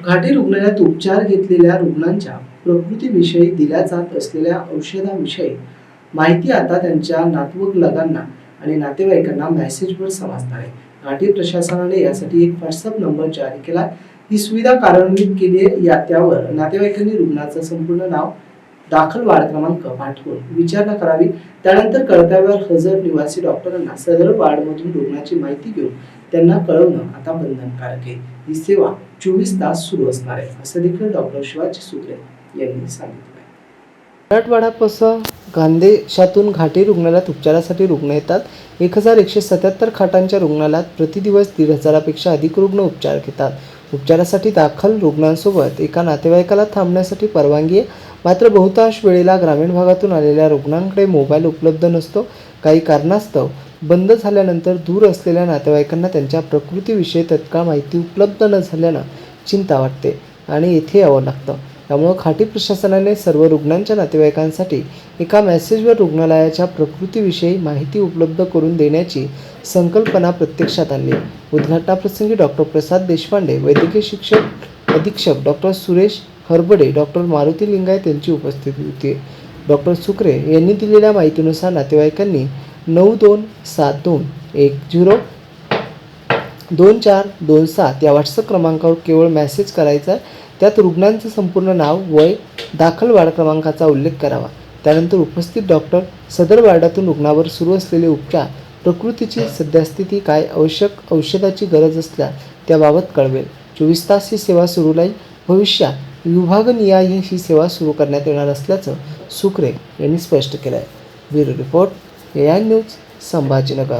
घाटी रुग्णालयात उपचार घेतलेल्या रुग्णांच्या प्रकृतीविषयी दिल्या जात असलेल्या औषधाविषयी माहिती आता त्यांच्या नातवंडांना आणि नातेवाईकांना मेसेजवर समजणार आहे. घाटी प्रशासनाने यासाठी एक व्हॉट्सअप नंबर जारी केला. ही सुविधा कार्यान्वित केली आहे. या त्यावर नातेवाईकांनी रुग्णाचं संपूर्ण नाव दाखल वार्ड क्रमांक पाठवून विचारणा करावी. त्यानंतर कर्तव्यावर हजर निवासी डॉक्टरांना सदर वार्डमधून रुग्णाची माहिती घेऊन त्यांना कळवणं आता बंधनकारक आहे. ही सेवा चोवीस तास सुरू असणार आहे असं देखील डॉक्टर शिवाजी सुत्रे यांनी सांगितलं मराठवाड्यापासून गांदेशातून घाटी रुग्णालयात उपचारासाठी रुग्ण येतात. एक हजार एकशे सत्याहत्तर खाटांच्या रुग्णालयात प्रतिदिवस दीड हजारापेक्षा अधिक रुग्ण उपचार घेतात. उपचारासाठी दाखल रुग्णांसोबत एका नातेवाईकाला थांबण्यासाठी परवानगी आहे. मात्र बहुतांश वेळेला ग्रामीण भागातून आलेल्या रुग्णांकडे मोबाईल उपलब्ध नसतो. काही कारणास्तव बंद झाल्यानंतर दूर असलेल्या नातेवाईकांना त्यांच्या प्रकृतीविषयी तत्काळ माहिती उपलब्ध न झाल्यानं चिंता वाटते आणि येथे यावं लागतं. त्यामुळं खाटी प्रशासनाने सर्व रुग्णांच्या नातेवाईकांसाठी एका मेसेजवर रुग्णालयाच्या प्रकृतीविषयी माहिती उपलब्ध करून देण्याची संकल्पना प्रत्यक्षात आणली. उद्घाटनाप्रसंगी डॉक्टर प्रसाद देशपांडे वैद्यकीय शिक्षक अधीक्षक डॉक्टर सुरेश हरबडे डॉक्टर मारुती लिंगायत यांची उपस्थिती होती. डॉक्टर सुकरे यांनी दिलेल्या माहितीनुसार नातेवाईकांनी नऊ दोन सात दोन एक झिरो दोन चार दोन सात या व्हॉट्सअप क्रमांकावर केवळ मेसेज करायचा त्यात रुग्णांचं संपूर्ण नाव वय दाखल वार्ड क्रमांकाचा उल्लेख करावा. त्यानंतर उपस्थित डॉक्टर सदर वार्डातून रुग्णावर सुरू असलेले उपचार प्रकृतीची सद्यस्थिती काय आवश्यक औषधाची गरज असल्या त्याबाबत कळवेल. चोवीस तास ही सेवा सुरू राहील. भविष्यात विभागनिहाय ही सेवा सुरू करण्यात येणार असल्याचं सुखरे यांनी स्पष्ट केलं आहे bureau report A I news Sambhajinagar.